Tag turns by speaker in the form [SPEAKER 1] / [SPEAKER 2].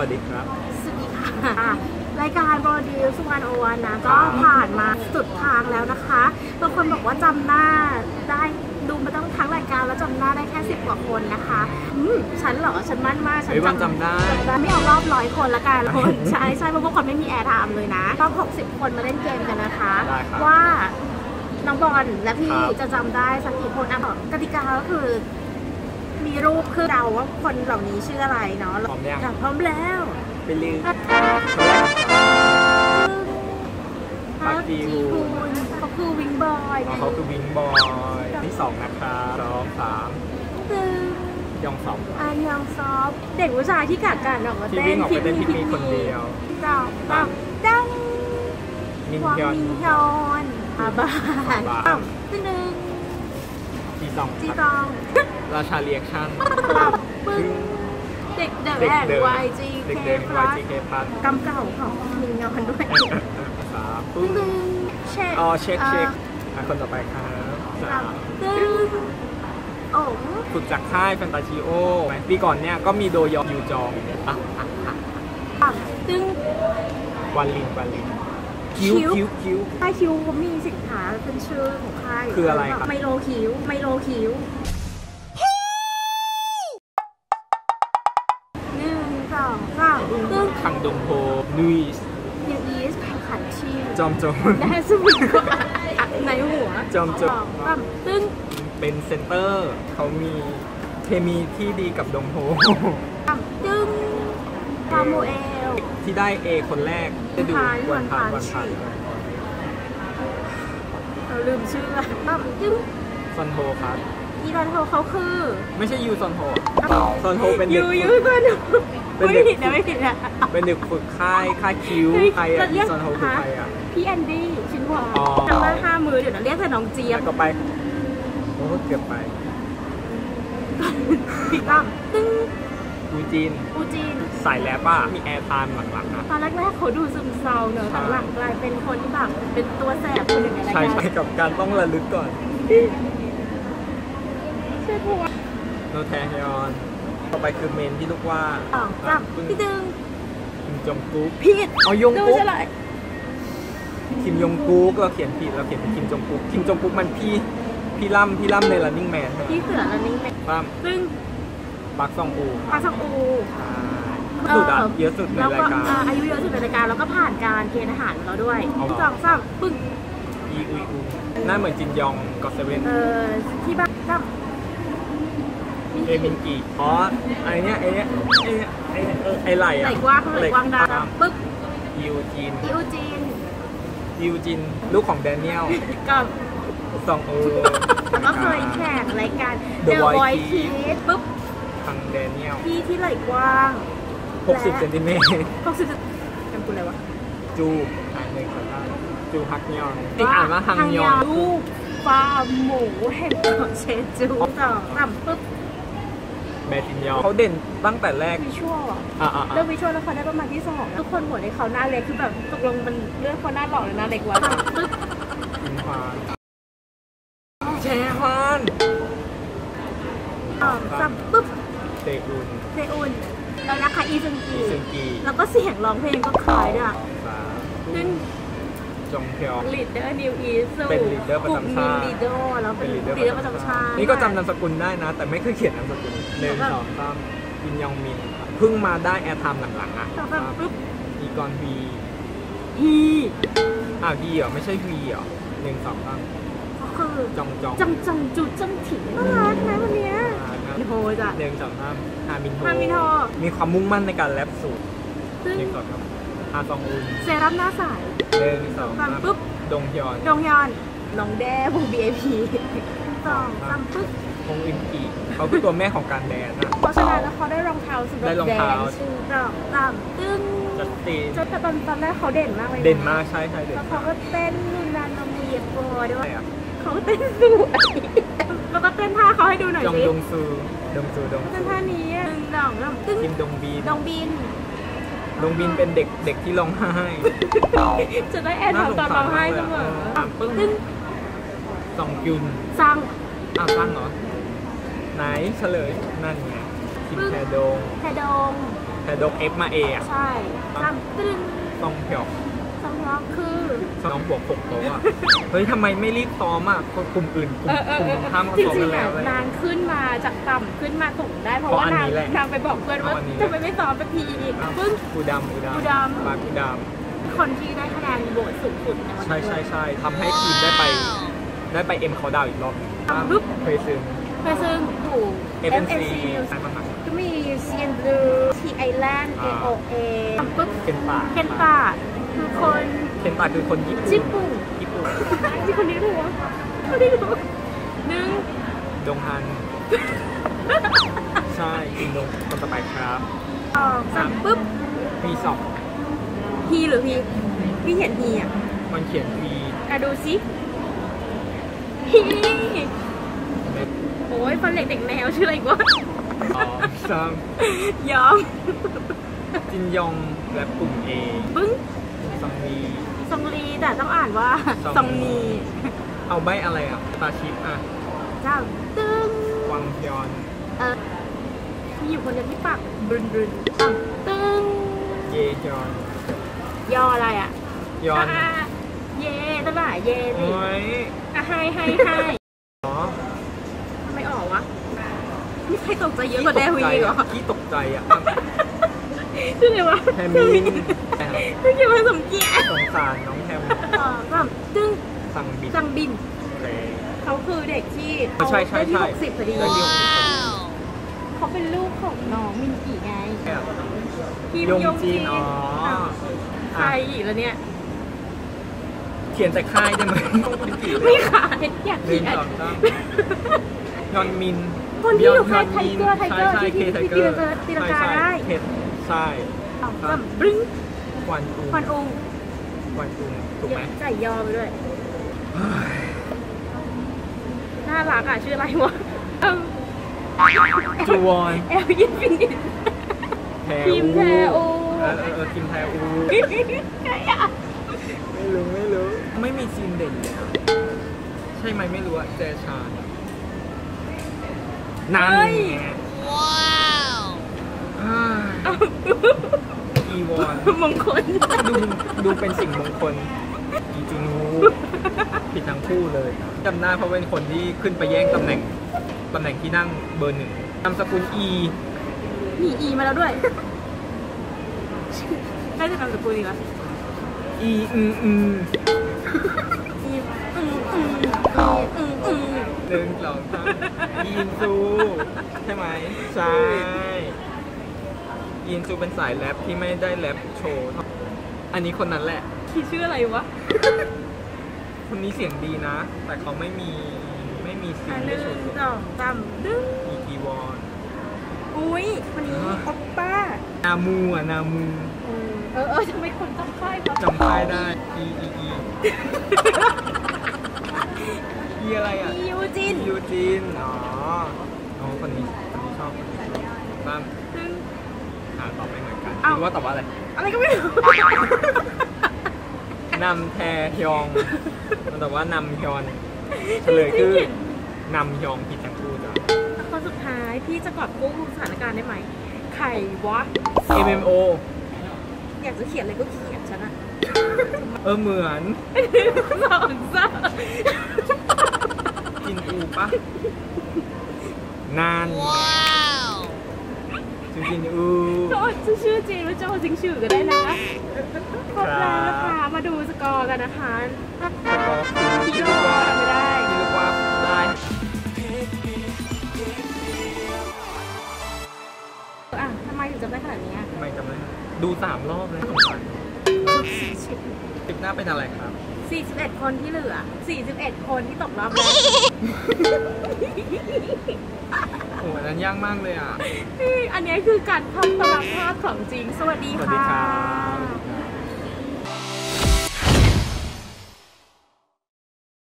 [SPEAKER 1] สวัสดีครับ
[SPEAKER 2] สวัสดีค่ะ รายการบอดีสุวรรณโอวันนะ ก็ผ่านมาสุดทางแล้วนะคะบางคนบอกว่าจำหน้าได้ดูมาตั้งทั้งรายการแล้วจำหน้าได้แค่สิบกว่าคนนะคะอืมฉันเหรอ ฉันมั่นมากฉัน
[SPEAKER 1] เฮ้ยวันจำได้
[SPEAKER 2] จำได้ไม่เอารอบร้อยคนละกันคนใช่ใช่เพราะพวกคนไม่มีแอร์ไทม์เลยนะรอบหกสิบคนมาเล่นเกมกันนะคะ
[SPEAKER 1] ได้ครับ
[SPEAKER 2] ว่าน้องบอลและพี่
[SPEAKER 1] ครับ
[SPEAKER 2] จะจำได้สักกี่คนอะกติกาก็คือ มีรูปคือเดาว่าคนเหล่านี้ชื่ออะไรเนาะ
[SPEAKER 1] พร้อมยัง
[SPEAKER 2] ค่ะพร้อมแล้ว
[SPEAKER 1] ไปลืม
[SPEAKER 2] ฮักจีฮุนเขาคือวิงบอย
[SPEAKER 1] อ๋อเขาคือวิงบอยที่สองนะครับสองสาม
[SPEAKER 2] ตึง
[SPEAKER 1] ยองสอง
[SPEAKER 2] อันยองซอฟเด็กผู้ชายที่กัดกันออกมา
[SPEAKER 1] ที่
[SPEAKER 2] เต้
[SPEAKER 1] วิ่
[SPEAKER 2] น
[SPEAKER 1] งออกไปเต้นพิกมีคนเดียว
[SPEAKER 2] เจ้าเจ้าดัง
[SPEAKER 1] มิน
[SPEAKER 2] หวัง
[SPEAKER 1] ยอน
[SPEAKER 2] มินฮอนอาบาน
[SPEAKER 1] อาบาน
[SPEAKER 2] อ้าวตึ้งนึง
[SPEAKER 1] จีซอง
[SPEAKER 2] จี
[SPEAKER 1] ครับ
[SPEAKER 2] ตอง
[SPEAKER 1] ราชาเรียกชั่น
[SPEAKER 2] ปรับปึ้งเด็กเดิน
[SPEAKER 1] เด็ก
[SPEAKER 2] แห่ง
[SPEAKER 1] เดิน
[SPEAKER 2] YG
[SPEAKER 1] เด็ก
[SPEAKER 2] K
[SPEAKER 1] เดิน
[SPEAKER 2] plus
[SPEAKER 1] YGK พัท
[SPEAKER 2] กำเก่าของมินยอนด้วย
[SPEAKER 1] สาม
[SPEAKER 2] ตึ้
[SPEAKER 1] ปึ้
[SPEAKER 2] ง
[SPEAKER 1] ง
[SPEAKER 2] ตึงเช็ค
[SPEAKER 1] อ๋อเช็คเช็คอะคนต่อไปครับสาม
[SPEAKER 2] ตึ้งโอ๋ง
[SPEAKER 1] ฝึกจากค่ายแฟนตาชิโอปีก่อนเนี่ยก็มีโดยองยูจองอะอะอะ
[SPEAKER 2] ปังตึ้ง
[SPEAKER 1] วันลินวันลินคิ้ว
[SPEAKER 2] คิ้ว
[SPEAKER 1] คิ้วคิ้ว
[SPEAKER 2] ค่ายคิวเขามีสินค้าเป็นชื่อของค่าย
[SPEAKER 1] คืออะไรครับ
[SPEAKER 2] ไมโลคิวไมโลคิว ตึ้ง
[SPEAKER 1] คังดงโฮนุยส์
[SPEAKER 2] นิวอีสแข่งขันชิง
[SPEAKER 1] จอมโจร
[SPEAKER 2] ได้สมุนก็อัดในหัว
[SPEAKER 1] จอมโจร
[SPEAKER 2] สองสามตึ้ง
[SPEAKER 1] เป็นเซนเตอร์เขามีเคมีที่ดีกับดงโฮ
[SPEAKER 2] สามตึ้งซามูเอล
[SPEAKER 1] ที่ได้ A คนแรกได้ดู
[SPEAKER 2] ผ่าน
[SPEAKER 1] วันผ่าน
[SPEAKER 2] ผ่าน
[SPEAKER 1] วันผ่าน
[SPEAKER 2] ฉีกเราลืมชื่อละสามตึ้ง
[SPEAKER 1] ซอนโฮครับ
[SPEAKER 2] อีรันโฮเขาคือ
[SPEAKER 1] ไม่ใช่ยูซอนโฮ
[SPEAKER 2] อ้าว
[SPEAKER 1] ซอนโฮเป็นเด็
[SPEAKER 2] ยู
[SPEAKER 1] ก
[SPEAKER 2] ยู
[SPEAKER 1] ฝึก
[SPEAKER 2] ก็ดู
[SPEAKER 1] เป็น
[SPEAKER 2] ไม่
[SPEAKER 1] เด็ก
[SPEAKER 2] ผิดนะไม่ผิดนะ
[SPEAKER 1] เป็นเด็กฝึกค่ายค่ายคิว
[SPEAKER 2] เฮ้ย
[SPEAKER 1] ใครอะ
[SPEAKER 2] เราเรี
[SPEAKER 1] ยู
[SPEAKER 2] ยก
[SPEAKER 1] ซอนโฮคือใครอะ
[SPEAKER 2] พี่แอนดี้ชินหวา
[SPEAKER 1] อ๋อ
[SPEAKER 2] ทำมาห้ามือเดี๋ยวนะเรียกแต่น้องเจี๊ย
[SPEAKER 1] แล้
[SPEAKER 2] บ
[SPEAKER 1] วก็ไปโอ้เกือบไป
[SPEAKER 2] พี่ตั้มตึ้ง
[SPEAKER 1] อูจีน
[SPEAKER 2] อูจีน
[SPEAKER 1] สายแรปอะมีแอร์ไทม์หลังๆนะ
[SPEAKER 2] ตอนแรกๆเขาดูซึมเศร้าเนอะ
[SPEAKER 1] ใช่
[SPEAKER 2] หลังๆกลายเป็นคนที่แบบเป็นตัวแสบคนหนึ่งในราย
[SPEAKER 1] ใช่
[SPEAKER 2] การ
[SPEAKER 1] ใช่กับการต้องระลึกก่อน
[SPEAKER 2] ใช่ผัว
[SPEAKER 1] โนแทฮยอน ต่อไปคือเมนที่ลูกว่า
[SPEAKER 2] สองสามพี่ตึง
[SPEAKER 1] คิมจงกุ๊ก
[SPEAKER 2] ผิด
[SPEAKER 1] เอายง
[SPEAKER 2] ดู
[SPEAKER 1] กุ๊ก
[SPEAKER 2] เฉลย
[SPEAKER 1] คิมยงกุ๊กเราเขียนผิดเราเขียนเป็นคิมจงกุ๊กคิมจงกุ๊กมันพี่พี่ล่ำพี่ล่ำใน running man ใช่ไหม
[SPEAKER 2] พี่เสือแล้วนี่เป็น
[SPEAKER 1] ล่
[SPEAKER 2] ซึ่งำ
[SPEAKER 1] ปักซองอู
[SPEAKER 2] ปาซังอู
[SPEAKER 1] ใช่สุดอะเยอะสุดใน
[SPEAKER 2] แล้ว
[SPEAKER 1] ราย
[SPEAKER 2] ก็
[SPEAKER 1] การ
[SPEAKER 2] อ่าอายุเยอะสุดในรายการแล้วก็ผ่านการเกณฑ์อาหารมาแล้วด้วย
[SPEAKER 1] เอาเหรอ
[SPEAKER 2] สองสามปึ้ง
[SPEAKER 1] อีอุยอูหน้าเหมือนจินยองก็เซเว่น
[SPEAKER 2] เอ่อที่บ้านตั้ม
[SPEAKER 1] เอมินกีอ๋อไอเนี้ยไอเนี้ยไอเนี้ยไอเออไอไหล
[SPEAKER 2] ไห
[SPEAKER 1] อะ
[SPEAKER 2] ลกว้างไหลกว้างดาวปึ๊บ
[SPEAKER 1] ยูจีน
[SPEAKER 2] อิวจีน
[SPEAKER 1] ยูจินลูกของแดเนียล
[SPEAKER 2] กับ
[SPEAKER 1] ซองโอ
[SPEAKER 2] แล้วก็เคยแข่งรายการ
[SPEAKER 1] The
[SPEAKER 2] The
[SPEAKER 1] Voice
[SPEAKER 2] Voice
[SPEAKER 1] Kids
[SPEAKER 2] Kids ปุ๊บ
[SPEAKER 1] ทางแดเนียล
[SPEAKER 2] พี่ที่ไหลกว้าง
[SPEAKER 1] 60เซนติเมตร
[SPEAKER 2] 60จำกูอะไรวะ
[SPEAKER 1] จูอ่านหนึ่งสองสามจูฮักยอนที่อ่านว่าฮังยอน
[SPEAKER 2] ลูกฟาร์มหมูแห่งเกาะเชจูสองสามปุ๊บ
[SPEAKER 1] แบตินยอนเขาเด่นตั้งแต่แรก
[SPEAKER 2] วิชวล
[SPEAKER 1] อ่าอ่า
[SPEAKER 2] เรื่องวิชวลแล้วเขาได้ประมาณที่สองทุกคนหัวในเขาหน้าเล็กคือแบบตกลงมันเรื่องเขาหน้าบอกหรือหน้าเล็กวะปึ๊บ
[SPEAKER 1] คิมฮวานแชฮวาน
[SPEAKER 2] สองสามปุ๊บ
[SPEAKER 1] เตอุน
[SPEAKER 2] เซอุนแล้วนะคะอีซึงกี
[SPEAKER 1] ซึงกี
[SPEAKER 2] แล้วก็เสียงร้องเพลงก็คล้ายด้วย
[SPEAKER 1] สาม
[SPEAKER 2] ซึ่ง
[SPEAKER 1] จงเพียว
[SPEAKER 2] ลีดเดอร์นิวอีสู
[SPEAKER 1] เป็น leader ประจำชาติ
[SPEAKER 2] ลีดเดอร์แล้วเป็
[SPEAKER 1] เป็นนลีดเดอร์
[SPEAKER 2] ลีดเดอร์ประจำชาติ
[SPEAKER 1] นี่ก็จำนามสกุลได้นะ แต่ไม่เคยเขียนนามสกุลหนึ่งสองสามกินยองมินเพิ่งมาได้แอร์ไทม์หลังๆอะ
[SPEAKER 2] สองสามปุ๊บ
[SPEAKER 1] อีกอนวี
[SPEAKER 2] ฮี
[SPEAKER 1] อ้าวดีเหรอไม่ใช่วีเหรอหนึ่งสองสาม
[SPEAKER 2] ก็คือ
[SPEAKER 1] จองจอง
[SPEAKER 2] จังจังจุดจังถิงน่ารักนะวันเนี้ย
[SPEAKER 1] อ่านะ
[SPEAKER 2] มินโฮจ้ะ
[SPEAKER 1] หนึ่งสองสามฮามินโฮ
[SPEAKER 2] ฮามินโฮ
[SPEAKER 1] มีความมุ่งมั่นในการแรปสูตร
[SPEAKER 2] ซึ่ง
[SPEAKER 1] หนึ่งสองสาม ฮาซองอุน
[SPEAKER 2] เซรั่มหน้าใส
[SPEAKER 1] หนึ่งสอง
[SPEAKER 2] ฟั
[SPEAKER 1] สางม
[SPEAKER 2] ปุ๊บ
[SPEAKER 1] ดงยอน
[SPEAKER 2] ดงยอนน้องแด้วง BAP สองสามปุ๊บ
[SPEAKER 1] คงอินกีเขาคือตัวแม่ของการแดนนะ
[SPEAKER 2] เพราะฉะนั้นแล้วเขาได้รองเท้าสำหรับ
[SPEAKER 1] ได้รอง
[SPEAKER 2] แด
[SPEAKER 1] เท้า
[SPEAKER 2] งชื่อสองสามตึ้ง
[SPEAKER 1] จัสติน
[SPEAKER 2] จนแต่ตอนตอนแรกเขาเด่นมากเลยะ
[SPEAKER 1] เด่นมากใช่ใช่เด่น
[SPEAKER 2] แล้ว
[SPEAKER 1] มา
[SPEAKER 2] เขา
[SPEAKER 1] ก
[SPEAKER 2] ก็เต้นนูนนานนมีโปรด้วย
[SPEAKER 1] ใช่อะ
[SPEAKER 2] เขาก็เต้นสวยแล้วก็เต้นท่าเขาให้ดูหน่อย
[SPEAKER 1] จอง
[SPEAKER 2] สิ
[SPEAKER 1] ดงซูดงซูดง
[SPEAKER 2] เต้น
[SPEAKER 1] ซู
[SPEAKER 2] ท่านี้อะหนึ่งสองสามตึ้ง
[SPEAKER 1] คิมดงบีน
[SPEAKER 2] ดองบิน
[SPEAKER 1] ดงบินเป็นเด็กเด็กที่ร้องไห้
[SPEAKER 2] จะได้แอนทำตอนร้องไห้เสมอ
[SPEAKER 1] น่าสงสารมากเลยอะปึ้ง
[SPEAKER 2] ตึ้ง
[SPEAKER 1] ซองยุน
[SPEAKER 2] ซัง
[SPEAKER 1] อ้าวตั้งเหรอ ไหนเฉลยนั่นไงคิมแทดง
[SPEAKER 2] แทดง
[SPEAKER 1] แต่ดก F มา A อะ
[SPEAKER 2] ใช่จำตึ้ง
[SPEAKER 1] ซองเพียว
[SPEAKER 2] สำรองคือ
[SPEAKER 1] น้องบวกหกโต๊ะอะเฮ้ยทำไมไม่รีบซ้อมอะคนกลุ่มอื่นกลุ่ม
[SPEAKER 2] เออเออก
[SPEAKER 1] ลุ่ม
[SPEAKER 2] เอ
[SPEAKER 1] ตร
[SPEAKER 2] อง
[SPEAKER 1] ข้ามเขา
[SPEAKER 2] จ
[SPEAKER 1] ซ้อม
[SPEAKER 2] ริ
[SPEAKER 1] กั
[SPEAKER 2] ง
[SPEAKER 1] น
[SPEAKER 2] ๆ
[SPEAKER 1] แล้
[SPEAKER 2] อะ
[SPEAKER 1] วเลย
[SPEAKER 2] นางขึ้นมาจากต่ำขึ้นมาส่งได้เพราะ
[SPEAKER 1] เพราะ
[SPEAKER 2] ว่า
[SPEAKER 1] อัน
[SPEAKER 2] นาง
[SPEAKER 1] นี้แหละ
[SPEAKER 2] นางไปบอกเพื่อนว่า
[SPEAKER 1] เพราะอันนี้แหละ
[SPEAKER 2] ทำไมไม่ซ้อมสักที
[SPEAKER 1] อ้าว
[SPEAKER 2] ปึ้ง
[SPEAKER 1] กูดำกูดำ
[SPEAKER 2] กูดำ
[SPEAKER 1] ปลากูด
[SPEAKER 2] คนที่ได้คะแนนโหวตสูงสุดในวันำ
[SPEAKER 1] ใช่
[SPEAKER 2] นี้
[SPEAKER 1] ใช่ใช่ทำให้ทีมได้ไปได้ไปเอ็มเขาดาวอีกรอบหนึง
[SPEAKER 2] ปึ๊บ
[SPEAKER 1] เคยซึม
[SPEAKER 2] เพื่อซึ่งถูก
[SPEAKER 1] FNC
[SPEAKER 2] Music
[SPEAKER 1] สายมหา
[SPEAKER 2] ก็มี CN Blue T Island
[SPEAKER 1] อ่า
[SPEAKER 2] AOA ปึ๊บ
[SPEAKER 1] เคนตา
[SPEAKER 2] เคนตา คือคน
[SPEAKER 1] เคนตาคือคนญี่ปุ่น
[SPEAKER 2] ญี่ปุ่น
[SPEAKER 1] ญี่ปุ่น
[SPEAKER 2] ที่คนนี้รู้วะคนนี้รู้หนึ่ง
[SPEAKER 1] ดงฮัน ใช่อินดงคนต่อไปครับ
[SPEAKER 2] สองสามปึ๊บ
[SPEAKER 1] มีสอง
[SPEAKER 2] พีหรือพีพี่เห็นพีอะ
[SPEAKER 1] มันเขียนพี
[SPEAKER 2] อะดูสิพีโอ้ยฟันเหล็กเด็กแนวชื่ออะไรอีกวะ
[SPEAKER 1] สองสาม
[SPEAKER 2] ยอม
[SPEAKER 1] จินยองและกลุ่มเอ
[SPEAKER 2] ปึ้ง
[SPEAKER 1] ซองนี
[SPEAKER 2] ซองลีแต่ต้องอ่านว่า
[SPEAKER 1] ซอง
[SPEAKER 2] ซองนี
[SPEAKER 1] เอาใบอะไรอะตาชิปอะ
[SPEAKER 2] เจ้าตึ้ง
[SPEAKER 1] วังพยอน
[SPEAKER 2] เออมีอยู่คนเดียวที่ปากบรึนบรึนอะตึ้ง
[SPEAKER 1] เยยอน
[SPEAKER 2] ยออะไรอะ
[SPEAKER 1] ยอน
[SPEAKER 2] อะเย่ตั้งแต่เย่สิ
[SPEAKER 1] โอ้ย
[SPEAKER 2] อะให้ให้ให้
[SPEAKER 1] อ๋อ
[SPEAKER 2] ทำไมออกวะมีใครตกใจเยอะกว่าแดวีอีกเหรอ
[SPEAKER 1] ขี้ตกใจอะ
[SPEAKER 2] ชื่ออะไรวะ
[SPEAKER 1] แฮมมิน
[SPEAKER 2] ไม่เกี่ยวกับสมเกียรติ
[SPEAKER 1] สงสารน้องแฮม
[SPEAKER 2] สองสามตึ้ง
[SPEAKER 1] สั่งบิน
[SPEAKER 2] จังบิน
[SPEAKER 1] โอเค
[SPEAKER 2] เขาคือเด็กที่
[SPEAKER 1] ใช่ใช่ใช่
[SPEAKER 2] ได้ที่หกสิบพอดี
[SPEAKER 1] ได้ที่หกสิบพอดี
[SPEAKER 2] เขาเป็นลูกของน้องมินกีไง
[SPEAKER 1] แค่
[SPEAKER 2] คิม
[SPEAKER 1] ยง
[SPEAKER 2] ยง
[SPEAKER 1] จี
[SPEAKER 2] จี
[SPEAKER 1] นอ๋อ
[SPEAKER 2] อะใครอีกแล้วเนี่ย
[SPEAKER 1] เขียนแต่ค่ายได้ไหม
[SPEAKER 2] ไม่ขายอยาก
[SPEAKER 1] หนึ่
[SPEAKER 2] เขี
[SPEAKER 1] ง
[SPEAKER 2] ยน
[SPEAKER 1] สองสามยอนมิน
[SPEAKER 2] คนที่อยู่ค่าย
[SPEAKER 1] น
[SPEAKER 2] ไทเกอร์ไทเกอร์
[SPEAKER 1] ใช่
[SPEAKER 2] ที่
[SPEAKER 1] ใช่
[SPEAKER 2] ที่
[SPEAKER 1] เคไทเกอร์
[SPEAKER 2] ตีลังกา
[SPEAKER 1] ใช่
[SPEAKER 2] ได้
[SPEAKER 1] เคใช่
[SPEAKER 2] สองสามบรึ้ง
[SPEAKER 1] ควันอู
[SPEAKER 2] ควันองค์
[SPEAKER 1] ควันอูถูกไหม
[SPEAKER 2] ใส่ยอไปด้วย น่ารักอะ ชื่ออะไรวะเอิ่ม
[SPEAKER 1] จูวอน
[SPEAKER 2] แอลยินฟินิต
[SPEAKER 1] แท
[SPEAKER 2] ทีมแทอู
[SPEAKER 1] เออเออเออทีมแทอู
[SPEAKER 2] ใครอะ
[SPEAKER 1] ไม่รู้ ไม่รู้ ไม่มีซีนเด่นเลยอะใช่ไหมไม่รู้อะแจชานนั่น
[SPEAKER 2] เฮ้ย
[SPEAKER 1] ไงว้าว อีวอน
[SPEAKER 2] มงคล
[SPEAKER 1] ดูดูเป็นสิ่งมงคลจริงๆงูผิดทั้งคู่เลยจำได้เพราะเป็นคนที่ขึ้นไปแย่งตำแหน่งตำแหน่งที่นั่งเบอร์หนึ่งนามสกุลอี
[SPEAKER 2] มีอีมาแล้วด้วยได้จะนามสกุลอีกแล้ว
[SPEAKER 1] อีอืมอืม
[SPEAKER 2] อีอืมอืมอืมอืม
[SPEAKER 1] หนึ่งสองสามยีนซูใช่ไหมใช่ ยีนซูเป็นสายแรปที่ไม่ได้แรปโชว์เท่าอันนี้คนนั้นแหละ
[SPEAKER 2] คิดชื่ออะไรวะ
[SPEAKER 1] คนนี้เสียงดีนะ แต่เขาไม่มีไม่มีซี
[SPEAKER 2] อั
[SPEAKER 1] น
[SPEAKER 2] นห
[SPEAKER 1] ได้
[SPEAKER 2] นึ่ง
[SPEAKER 1] โชว์ตัว
[SPEAKER 2] สองสามดึง
[SPEAKER 1] อีกีวอน
[SPEAKER 2] อุ้ยคนนี้
[SPEAKER 1] ฮะ
[SPEAKER 2] ออปป้า
[SPEAKER 1] นามูอะนามู
[SPEAKER 2] เออ เออเออทำไมคนจำค่ายวะ
[SPEAKER 1] จำค่ายได้อีอีอีอีอะไรอะ
[SPEAKER 2] อียูจิน
[SPEAKER 1] ยูจินอ๋ออ๋อคนนี้คนนี้ชอบคนนี้บ้าง
[SPEAKER 2] ดึง
[SPEAKER 1] อ่าตอบไม่เหมือนกัน
[SPEAKER 2] เอ้า
[SPEAKER 1] คิดว่าตอบว่าอะไร
[SPEAKER 2] อะไรก็ไม่รู้
[SPEAKER 1] นำแทฮยองมันตอบว่านำฮยอนเฉลยคือนำฮยองผิดทั้งคู่จ้ะ
[SPEAKER 2] คนสุดท้ายพี่จะกอบกู้สถานการณ์ได้ไหมใครวะ
[SPEAKER 1] MMO
[SPEAKER 2] อยากจะเขียนอะไรก็เขียนฉันอะ
[SPEAKER 1] เออเหมือน
[SPEAKER 2] สองสาม
[SPEAKER 1] จินอูปะนานจิน จินอู
[SPEAKER 2] โจจะชื่อจริงหรือโจจริงชื่อก็ได้นะครบแล้วนะคะมาดูสกอร์กันนะคะ
[SPEAKER 1] แล้วก็คือ
[SPEAKER 2] พี่
[SPEAKER 1] ที่
[SPEAKER 2] โร
[SPEAKER 1] เรียกว่า
[SPEAKER 2] ทำไม่ได้
[SPEAKER 1] ที่เรียกว่าได้
[SPEAKER 2] อะทำไมถึงจะได้ขนาดนี้อะ
[SPEAKER 1] ทำไมจำได้ ดูสามรอบเลยสงสารคลิปหน้าเป็นอะไรครับ
[SPEAKER 2] 41 คนที่เหลือ 41 คนที่ตกรอบแล้ว
[SPEAKER 1] โอ้โหอันนั้นยากมากเลยอะ
[SPEAKER 2] อันนี้คือการทำตารางภาพของจริง สวัสดี
[SPEAKER 1] สวัสดี
[SPEAKER 2] ค่ะ
[SPEAKER 1] ครับ